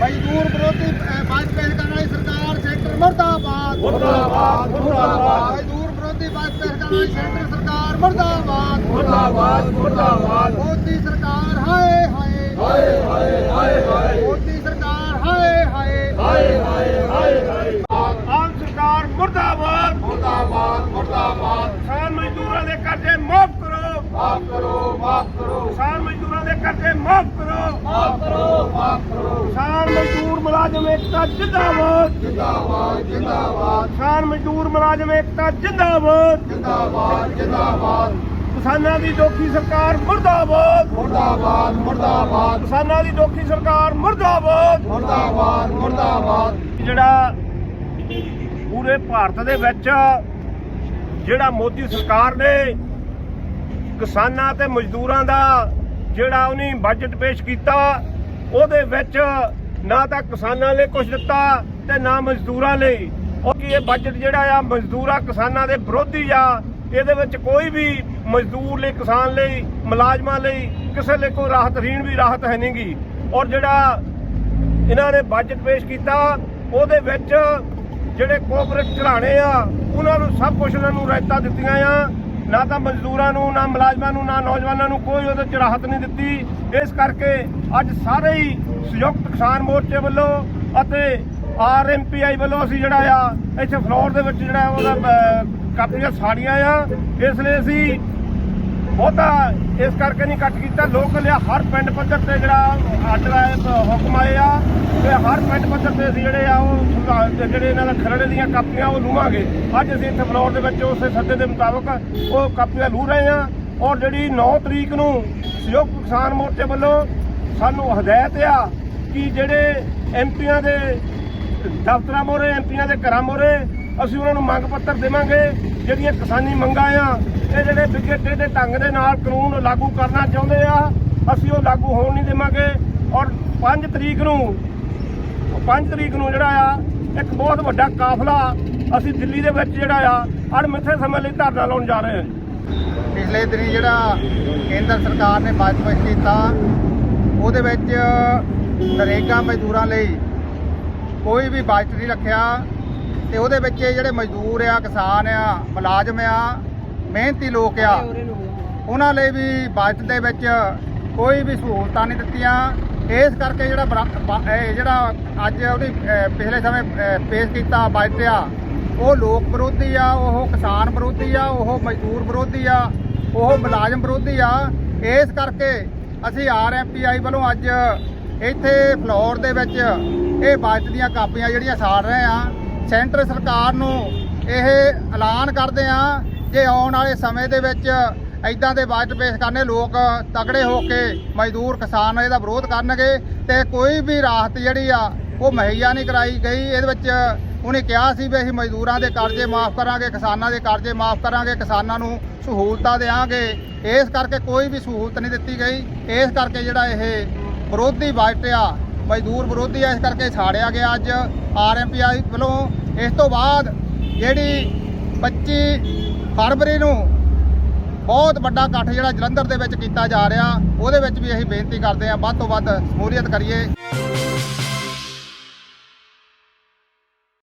ਮਜ਼ਦੂਰ ਵਿਰੋਧੀ ਬਾਜ ਪੇਸ਼ ਕਰਨ ਵਾਲੀ ਸਰਕਾਰ ਸੈਂਟਰ ਮਰਦਾਬਾਦ। ਮੁਰਦਾਬਾਦ ਮੁਰਦਾਬਾਦ। ਮਜ਼ਦੂਰ ਵਿਰੋਧੀ ਬਾਜ ਪੇਸ਼ ਕਰਨ ਵਾਲੀ ਸੈਂਟਰ ਸਰਕਾਰ ਮਰਦਾਬਾਦ। ਮੁਰਦਾਬਾਦ ਮੁਰਦਾਬਾਦ। ਮੋਦੀ ਸਰਕਾਰ ਹਾਏ ਹਾਏ। ਹਾਏ ਹਾਏ ਹਾਏ ਹਾਏ। ਮੋਦੀ ਸਰਕਾਰ ਹਾਏ ਹਾਏ। ਹਾਏ ਹਾਏ ਹਾਏ ਹਾਏ। ਆਮ ਸਰਕਾਰ ਮੁਰਦਾਬਾਦ। ਮੁਰਦਾਬਾਦ ਮੁਰਦਾਬਾਦ। ਕਿਸਾਨ ਮਜ਼ਦੂਰਾਂ ਦੇ ਕਰਜ਼ੇ ਮਾਫ ਕਰੋ। ਮਾਫ ਕਰੋ ਮਾਫ ਕਰੋ। ਕਿਸਾਨ ਮਜ਼ਦੂਰਾਂ ਦੇ ਕਰਜ਼ੇ ਮਾਫ ਕਰੋ। ਮਾਫ ਕਰੋ। ਮੁਲਾਜ਼ਮ ਏਕਤਾ ਜਿੰਦਾਬਾਦ। ਜਿੰਦਾਬਾਦ ਜਿੰਦਾਬਾਦ। ਕਿਸਾਨ ਮਜ਼ਦੂਰ ਮੁਲਾਜ਼ਮ ਏਕਤਾ ਜਿੰਦਾਬਾਦ। ਜਿੰਦਾਬਾਦ ਜਿੰਦਾਬਾਦ। ਕਿਸਾਨਾਂ ਦੀ ਦੋਖੀ ਸਰਕਾਰ ਮੁਰਦਾਬਾਦ। ਮੁਰਦਾਬਾਦ ਮੁਰਦਾਬਾਦ। ਕਿਸਾਨਾਂ ਦੀ ਦੋਖੀ ਸਰਕਾਰ ਮੁਰਦਾਬਾਦ। ਮੁਰਦਾਬਾਦ ਮੁਰਦਾਬਾਦ। ਜਿਹੜਾ ਪੂਰੇ ਭਾਰਤ ਦੇ ਵਿੱਚ ਜਿਹੜਾ ਮੋਦੀ ਸਰਕਾਰ ਨੇ ਕਿਸਾਨਾਂ ਤੇ ਮਜ਼ਦੂਰਾਂ ਦਾ ਜਿਹੜਾ ਉਹਨੇ ਬਜਟ ਪੇਸ਼ ਕੀਤਾ ਉਹਦੇ ਵਿੱਚ ਨਾ ਤਾਂ ਕਿਸਾਨਾਂ ਲਈ ਕੁਝ ਦਿੱਤਾ ਤੇ ਨਾ ਮਜ਼ਦੂਰਾਂ ਲਈ। ਉਹ ਕਿ ਇਹ ਬਜਟ ਜਿਹੜਾ ਆ, ਮਜ਼ਦੂਰਾਂ ਕਿਸਾਨਾਂ ਦੇ ਵਿਰੋਧੀ ਆ? ਇਹਦੇ ਵਿੱਚ ਕੋਈ ਵੀ ਮਜ਼ਦੂਰ ਲਈ, ਕਿਸਾਨ ਲਈ, ਮੁਲਾਜ਼ਮਾਂ ਲਈ ਕਿਸੇ ਲਈ ਕੋਈ ਰਾਹਤ, ਰੀਣ ਵੀ ਰਾਹਤ ਹੈ ਨਹੀਂਗੀ ਔਰ ਜਿਹੜਾ ਇਹਨਾਂ ਨੇ ਬਜਟ ਪੇਸ਼ ਕੀਤਾ, ਉਹਦੇ ਵਿੱਚ ਜਿਹੜੇ ਕੋਆਪਰੇਟ ਘਰਾਣੇ ਆ, ਉਹਨਾਂ ਨੂੰ ਸਭ ਕੁਝ ਉਹਨਾਂ ਨੂੰ ਰਾਇਤਾ ਦਿੱਤੀਆਂ ਆ। ਨਾ ਤਾਂ ਮਜ਼ਦੂਰਾਂ ਨੂੰ, ਨਾ ਮੁਲਾਜ਼ਮਾਂ ਨੂੰ, ਨਾ ਨੌਜਵਾਨਾਂ ਨੂੰ ਕੋਈ ਉਹਦੇ ਚ ਰਾਹਤ ਨਹੀਂ ਦਿੱਤੀ। ਇਸ ਕਰਕੇ ਅੱਜ ਸਾਰੇ ਹੀ ਸੰਯੁਕਤ ਕਿਸਾਨ ਮੋਰਚੇ ਵੱਲੋਂ ਅਤੇ ਆਰਐਮਪੀਆਈ ਵੱਲੋਂ ਅਸੀਂ ਜਿਹੜਾ ਆ, ਇੱਥੇ ਫਲੋਰ ਦੇ ਵਿੱਚ ਜਿਹੜਾ ਉਹਦਾ ਕਾਪੀਆਂ ਸਾੜੀਆਂ ਆ। ਇਸ ਲਈ ਅਸੀਂ ਬਹੁਤਾ ਇਸ ਕਰਕੇ ਨਹੀਂ ਕੱਟ ਕੀਤਾ। ਲੋਕ ਲਿਆ ਹਰ ਪਿੰਡ ਪੱਧਰ ਤੇ ਜਿਹੜਾ ਅੱਜ ਆਏ ਹੁਕਮ ਆਏ ਆ ਤੇ ਹਰ ਪਿੰਡ ਪੱਧਰ ਤੇ ਅਸੀਂ ਜਿਹੜੇ ਆ, ਉਹ ਜਿਹੜੇ ਇਹਨਾਂ ਦਾ ਖਰੜੇ ਦੀਆਂ ਕਾਪੀਆਂ ਉਹ ਲੂਵਾਂਗੇ। ਅੱਜ ਅਸੀਂ ਇੱਥੇ ਫਲੋਰ ਦੇ ਵਿੱਚ ਉਸੇ ਸੱਦੇ ਦੇ ਮੁਤਾਬਕ ਉਹ ਕਾਪੀਆਂ ਲੂ ਰਹੇ ਆ। ਔਰ ਜਿਹੜੀ 9 ਤਰੀਕ ਨੂੰ ਸੰਯੁਕਤ ਕਿਸਾਨ ਮੋਰਚੇ ਵੱਲੋਂ ਸਾਨੂੰ ਹਦਾਇਤ ਆ ਕਿ ਜਿਹੜੇ ਐਮਪੀਆਂ ਦੇ ਦਫ਼ਤਰਾਂ ਮੋਰੇ ਐਮਪੀਆਂ ਦੇ ਘਰਾਂ ਮੋਰੇ ਅਸੀਂ ਉਹਨਾਂ ਨੂੰ ਮੰਗ ਪੱਤਰ ਦੇਵਾਂਗੇ। ਜਿਹੜੀਆਂ ਕਿਸਾਨੀ ਮੰਗਾਂ ਆ, ਇਹ ਜਿਹੜੇ ਵਿਗੇ ਟੇਢੇ ਢੰਗ ਦੇ ਨਾਲ ਕਾਨੂੰਨ ਲਾਗੂ ਕਰਨਾ ਚਾਹੁੰਦੇ ਆ, ਅਸੀਂ ਉਹ ਲਾਗੂ ਹੋਣ ਨਹੀਂ ਦੇਵਾਂਗੇ। ਔਰ 5 ਤਰੀਕ ਨੂੰ 5 ਤਰੀਕ ਨੂੰ ਜਿਹੜਾ ਆ, ਇੱਕ ਬਹੁਤ ਵੱਡਾ ਕਾਫਲਾ ਅਸੀਂ ਦਿੱਲੀ ਦੇ ਵਿੱਚ ਜਿਹੜਾ ਆ ਅਣਮਿੱਥੇ ਸਮੇਂ ਲਈ ਧਰਨਾ ਲਾਉਣ ਜਾ ਰਹੇ ਹਾਂ। ਪਿਛਲੇ ਦਿਨੀ ਜਿਹੜਾ ਕੇਂਦਰ ਸਰਕਾਰ ਨੇ ਬਜਟ ਪੇਸ਼ ਕੀਤਾ ਉਹਦੇ ਵਿੱਚ ਨਰੇਗਾ ਮਜ਼ਦੂਰਾਂ ਲਈ ਕੋਈ ਵੀ ਬਜਟ ਨਹੀਂ ਰੱਖਿਆ ਤੇ ਉਹਦੇ ਵਿੱਚ ਜਿਹੜੇ ਮਜ਼ਦੂਰ ਆ ਕਿਸਾਨ ਆ ਮੁਲਾਜ਼ਮ ਆ ਮਿਹਨਤੀ ਲੋਕ ਆ ਉਹਨਾਂ ਲਈ ਵੀ ਬਜਟ ਦੇ ਵਿੱਚ ਕੋਈ ਵੀ ਸਹੂਲਤਾਂ ਨਹੀਂ ਦਿੱਤੀਆਂ। ਇਸ ਕਰਕੇ ਜਿਹੜਾ ਜਿਹੜਾ ਅੱਜ ਉਹਦੀ ਪਿਛਲੇ ਸਮੇਂ ਪੇਸ਼ ਕੀਤਾ ਬਜਟ ਆ ਉਹ ਲੋਕ ਵਿਰੋਧੀ ਆ ਉਹ ਕਿਸਾਨ ਵਿਰੋਧੀ ਆ ਉਹ ਮਜ਼ਦੂਰ ਵਿਰੋਧੀ ਆ ਉਹ ਮੁਲਾਜ਼ਮ ਵਿਰੋਧੀ ਆ। ਇਸ ਕਰਕੇ ਅਸੀਂ ਆਰਐਮਪੀਆਈ ਵੱਲੋਂ ਅੱਜ ਇੱਥੇ ਫਲੋਰ ਦੇ ਵਿੱਚ ਇਹ ਬਜਟ ਦੀਆਂ ਕਾਪੀਆਂ ਜਿਹੜੀਆਂ ਸਾੜ ਰਹੇ ਆ ਸੈਂਟਰ ਸਰਕਾਰ ਨੂੰ ਇਹ ਐਲਾਨ ਕਰਦੇ ਆ ਜੇ ਆਉਣ ਵਾਲੇ ਸਮੇਂ ਦੇ ਵਿੱਚ ਐਦਾਂ ਦੇ ਬਜਟ ਪੇਸ਼ ਕਰਨੇ, ਲੋਕ ਤਗੜੇ ਹੋ ਕੇ ਮਜ਼ਦੂਰ ਕਿਸਾਨ ਇਹਦਾ ਵਿਰੋਧ ਕਰਨਗੇ ਤੇ ਕੋਈ ਵੀ ਰਾਹਤ ਜਿਹੜੀ ਆ, ਉਹ ਮੁਹੱਈਆ ਨਹੀਂ ਕਰਾਈ ਗਈ। ਇਹਦੇ ਵਿੱਚ ਉਹਨੇ ਕਿਹਾ ਸੀ ਵੀ ਅਸੀਂ ਮਜ਼ਦੂਰਾਂ ਦੇ ਕਰਜ਼ੇ ਮਾਫ ਕਰਾਂਗੇ, ਕਿਸਾਨਾਂ ਦੇ ਕਰਜ਼ੇ ਮਾਫ ਕਰਾਂਗੇ, ਕਿਸਾਨਾਂ ਨੂੰ ਸਹੂਲਤਾਂ ਦੇਵਾਂਗੇ ਇਸ ਕਰਕੇ ਕੋਈ ਵੀ ਸਹੂਲਤ ਨਹੀਂ ਦਿੱਤੀ ਗਈ। ਇਸ ਕਰਕੇ ਜਿਹੜਾ ਇਹ ਵਿਰੋਧੀ ਬਜਟ ਆ ਮਜ਼ਦੂਰ ਵਿਰੋਧੀ ਆ, ਇਸ ਕਰਕੇ ਛਾੜਿਆ ਗਿਆ ਅੱਜ ਆਰਐਮਪੀਆਈ ਵੱਲੋਂ। ਇਸ ਤੋਂ ਬਾਅਦ ਜਿਹੜੀ 25 ਫਰਵਰੀ ਨੂੰ ਬਹੁਤ ਵੱਡਾ ਇਕੱਠ ਜਿਹੜਾ ਜਲੰਧਰ ਦੇ ਵਿੱਚ ਕੀਤਾ ਜਾ ਰਿਹਾ, ਉਹਦੇ ਵਿੱਚ ਵੀ ਅਸੀਂ ਬੇਨਤੀ ਕਰਦੇ ਹਾਂ, ਵੱਧ ਤੋਂ ਵੱਧ ਸ਼ਮੂਲੀਅਤ ਕਰੀਏ।